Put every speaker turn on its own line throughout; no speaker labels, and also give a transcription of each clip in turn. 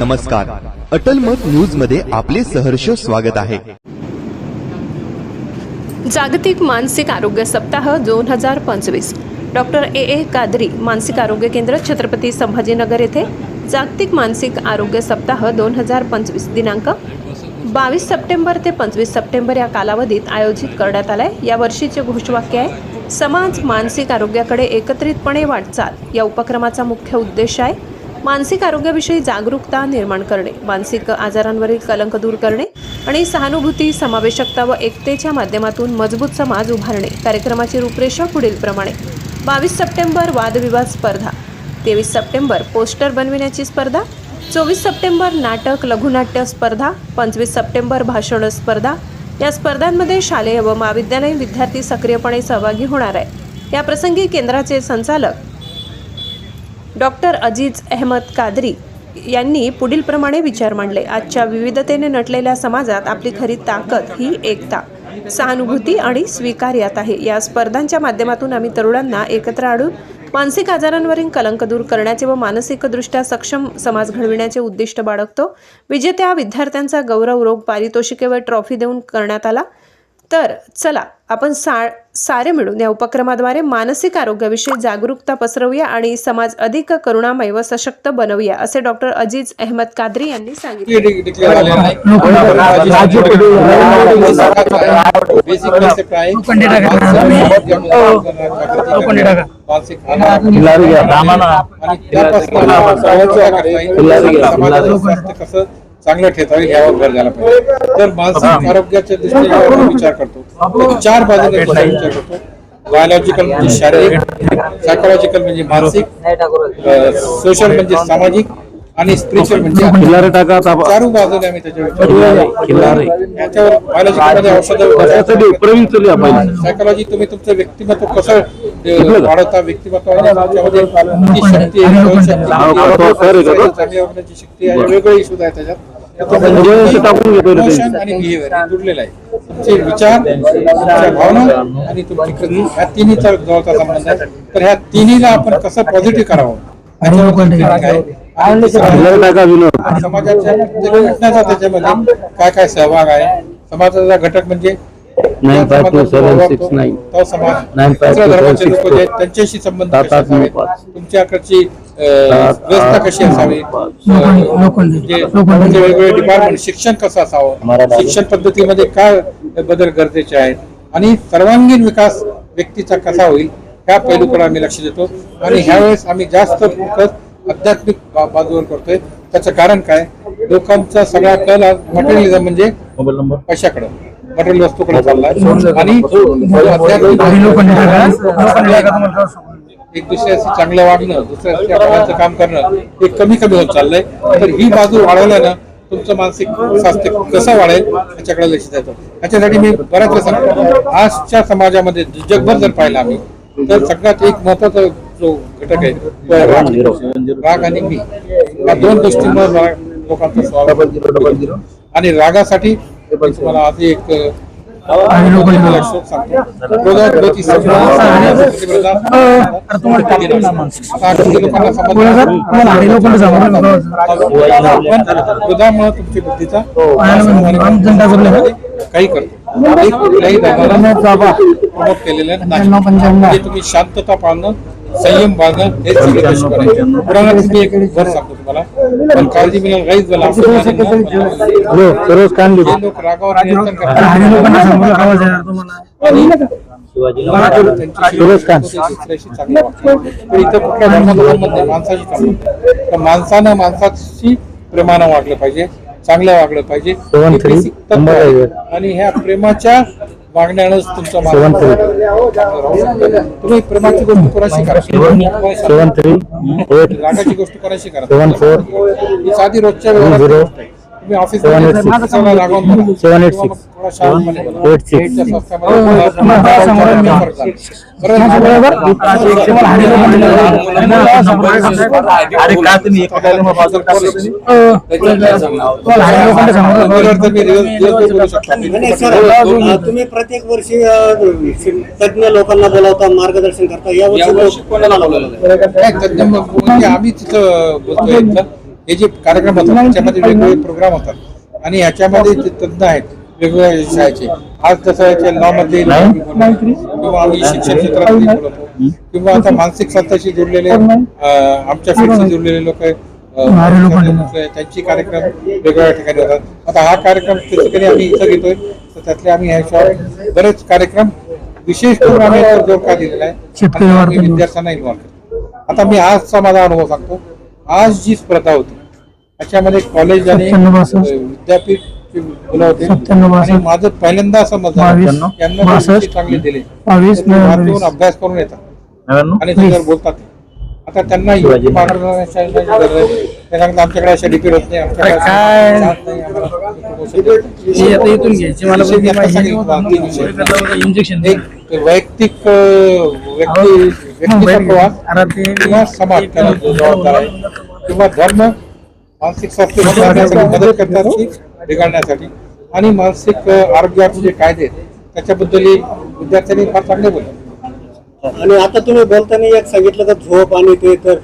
नमस्कार. अटल मत न्यूजमध्ये आपले सहर्ष स्वागत आहे.
जागतिक मानसिक आरोग्य सप्ताह दोन हजार पंचवीस. डॉक्टर ए ए कादरी मानसिक आरोग्य केंद्र छत्रपती संभाजीनगर येथे जागतिक मानसिक आरोग्य सप्ताह दोन हजार पंचवीस दिनांक बावीस सप्टेंबर ते पंचवीस सप्टेंबर या कालावधीत आयोजित करण्यात आलाय. या वर्षीचे घोषवाक्य आहे समाज मानसिक आरोग्याकडे एकत्रितपणे वाटचाल. या उपक्रमाचा मुख्य उद्देश आहे मानसिक आरोग्याविषयी जागरूकता निर्माण करणे मानसिक आजारांवरील कलंक दूर करणे आणि सहानुभूती समावेशकता व एकतेच्या माध्यमातून मजबूत समाज उभारणे कार्यक्रमाची रूपरेषा पुढील प्रमाणे. बावीस सप्टेंबर वादविवाद स्पर्धा तेवीस सप्टेंबर पोस्टर बनविण्याची स्पर्धा चोवीस सप्टेंबर नाटक लघुनाट्य स्पर्धा पंचवीस सप्टेंबर भाषण स्पर्धा. या स्पर्धांमध्ये शालेय व महाविद्यालयीन विद्यार्थी सक्रियपणे सहभागी होणार आहे या प्रसंगी केंद्राचे संचालक डॉक्टर अजीज अहमद कादरी यांनी पुढील प्रमाणे विचार मांडले. आजच्या विविधतेने नटलेल्या समाजात आपली खरी ताकद ही एकता सहानुभूती आणि स्वीकार्यात आहे. या स्पर्धांच्या माध्यमातून आम्ही तरुणांना एकत्र आणून मानसिक आजारांवरील कलंक दूर करण्याचे व मानसिकदृष्ट्या सक्षम समाज घडविण्याचे उद्दिष्ट बाळगतो. विजेत्या विद्यार्थ्यांचा गौरव रोग पारितोषिके व ट्रॉफी देऊन करण्यात आला. तर चला आपण सा सारे मिळून या उपक्रमाद्वारे मानसिक आरोग्याविषयी जागरूकता पसरवूया आणि समाज अधिक करुणामय व सशक्त बनवूया असे डॉक्टर अजीज अहमद कादरी यांनी सांगितले
मानसिक चांगलं ठेवता येईल यावर भर झाला पाहिजे. तर मानसिक आरोग्याच्या दृष्टीने आपण विचार करतो चार बाजूने विचार करतो. बायोलॉजिकल म्हणजे शारीरिक सायकोलॉजिकल म्हणजे मानसिक सोशल म्हणजे सामाजिक आणि स्पिरिच्युअल म्हणजे चारू बाजूने आम्ही त्याच्या
खिल्लारे
विचार
खिल्लारे.
याच्यावर बायोलॉजिकलमध्ये औषधं सायकोलॉजी तुम्ही तुमचं व्यक्तिमत्व कसं वाढवता? व्यक्तिमत्वाने किती शक्ती आहे
हा,
आहे,
आहे
शक्ती आहे वेगवेगळे इश्यूज आहेत त्याच्यात.
म्हणजे ते टाकून घेतो रे ते.
Emotion आणि बिहेवियर हे जुडलेलं आहे. तुमचे विचार तुमच्या भावना आणि तुमची कृती ह्या तिन्हीचा जवळचा संबंध आहे. तर ह्या तिन्हीला आपण कसं पॉझिटिव्ह करावं. आणि समाजाच्या घटनाचा त्याच्यामध्ये काय काय सहभाग आहे? समाजाचा घटक म्हणजे तो समाज
Nine five
दुसऱ्या
two seven
धर्माचे
six
लोक
two.
जे आहेत, त्यांच्याशी संबंध
सात
कसे
आठ नऊ
असावेत
पाच.
तुमच्याकडची अ,
सात
व्यवस्था
आठ
कशी
नऊ
असावी? म्हणजे म्हणजे वेगवेगळे डिपार्टमेंट शिक्षण कसं असावं? शिक्षण पद्धतीमध्ये काय बदल गरजेचे आहेत? आणि सर्वांगीण विकास व्यक्तीचा कसा होईल? ह्या पैलूकडे आम्ही लक्ष देतो. आणि ह्यावेळेस आम्ही जास्त फोकस आध्यात्मिक बा- बाजूवर करतोय. त्याचं कारण काय? लोकांचा सगळा कल मटेरियलिझम म्हणजे
मोबाईल नंबर
पैशाकडे. मटेरियल वस्तूकडे चाललाय? आणि एक दुसऱ्याशी चांगलं वागणं दुसऱ्याशी आपल्याचं काम करणं हे कमी कमी होत चाललंय. तर ही बाजू वाढवल्यानं तुमचं मानसिक स्वास्थ्य कसं वाढेल याच्याकडे लक्ष देतो याच्यासाठी मी बऱ्याच वेळा सांगतो. आजच्या समाजामध्ये जगभर जर पाहिलं आम्ही तर सगळ्यात एक महत्त्वाचा जो घटक आहे तो आहे राग. राग आणि मी. या दोन गोष्टींवर लोकांचा आणि रागासाठी तुम्हाला एक तुमची बुद्धीचा काही करतो कुठल्याही प्रमोट केलेलं नाही. म्हणजे तुम्ही शांतता पाळणं संयम बाळगणं हे सगळे कशी करायचे. पुराणात मी एक घर सांगतो तुम्हाला पण काळजी मिळेल काहीच झालं
कान
लोक रागावर करतात. तर माणसानं माणसाशी प्रेमानं वागलं पाहिजे चांगलं वागलं पाहिजे. हे. आणि ह्या प्रेमाच्या वागण्यानंच तुमचा. तुम्ही प्रेमाची गोष्ट कोणाशी करा?
सेवन थ्री. एट
रागाची गोष्ट कोणाशी करा?
four.
ही साधी रोजच्या
Two
तुम्ही office
Seven eight six. Seven eight six. Eight six. अरे का तुम्ही मग बाजूला
सर प्रत्येक वर्षी अ, तज्ञ लोकांना बोलावता मार्गदर्शन करता. या वर्षी
कोणाला बोलवलं आम्ही तिथं बोलतोय. हे जे कार्यक्रम होतात त्याच्यामध्ये वेगवेगळे प्रोग्राम होतात. आणि याच्यामध्ये जे तज्ञ आहेत वेगवेगळ्या विषयाचे आज जसं याच्या लॉ मध्ये किंवा आम्ही शिक्षण क्षेत्रामध्ये बोलतो किंवा आता मानसिक स्वास्थ्याशी जोडलेले आमच्या फील्डशी जोडलेले लोक त्यांची कार्यक्रम वेगवेगळ्या ठिकाणी होतात. आता हा कार्यक्रम बेसिकली आम्ही इथं घेतोय. तर त्यातले आम्ही ह्याच्यावर बरेच कार्यक्रम विशेष करून आम्ही जोर का दिलेला आहे विद्यार्थ्यांना इन्व्हॉल्व करतो आता मी आजचा माझा अनुभव सांगतो. आज जी स्पर्धा होती त्याच्यामध्ये कॉलेज आणि विद्यापीठ मुलं होते. माझं पहिल्यांदा असं मत. यांना चांगले दिले. अभ्यास करून येतात. आणि त्याच्यावर बोलतात. आता त्यांना आमच्याकडे अशा डिपेंड होत नाही. आमच्याकडे.
हे. इंजेक्शन
एक वैयक्तिक व्यक्ती प्रवास किंवा समाज त्याला जो जबाबदार आहे. किंवा धर्म मानसिक स्वास्थ्य सुधारण्यासाठी मदत करतात बिघडण्यासाठी आणि मानसिक आरोग्याचे जे कायदे आहेत त्याच्याबद्दल विद्यार्थ्यांनी फार चांगले बोलले.
आणि आता तुम्ही बोलताना एक सांगितलं का झोप आणि ते तर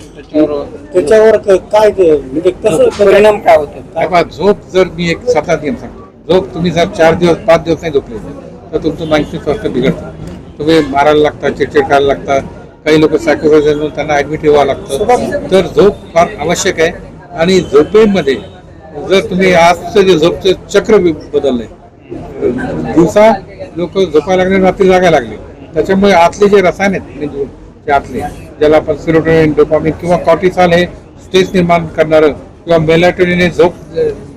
त्याच्यावर काय ते म्हणजे कसं परिणाम काय होतो?
काय बा, झोप जर मी एक सात आठ नियम सांगतो. झोप तुम्ही जर चार दिवस पाच दिवस नाही झोपले तर तुमचं मानसिक स्वास्थ्य बिघडतं. तुम्ही मारायला लागता चिडचिड करायला लागता. काही लोक सायकोलॉजी त्यांना ऍडमिट व्हावं लागतं. तर झोप फार आवश्यक आहे. आणि झोपेमध्ये जर तुम्ही आजचं जे झोपचं चक्र बदललंय दिवसा लोक झोपायला लागले रात्री जागा लागले. त्याच्यामुळे आतले जे रसायन आहेत म्हणजे आतले ज्याला आपण सिरोटोनिन डोपामिन किंवा कॉटिसॉल हे स्ट्रेस निर्माण करणारं किंवा मेलाटोनिन हे झोप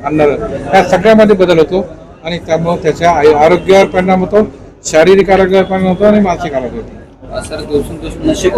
आणणारं या सगळ्यामध्ये बदल होतो. आणि त्यामुळे त्याच्या आरोग्यावर परिणाम होतो शारीरिक आरोग्यावर परिणाम होतो आणि मानसिक आरोग्य होतो.
सर नशे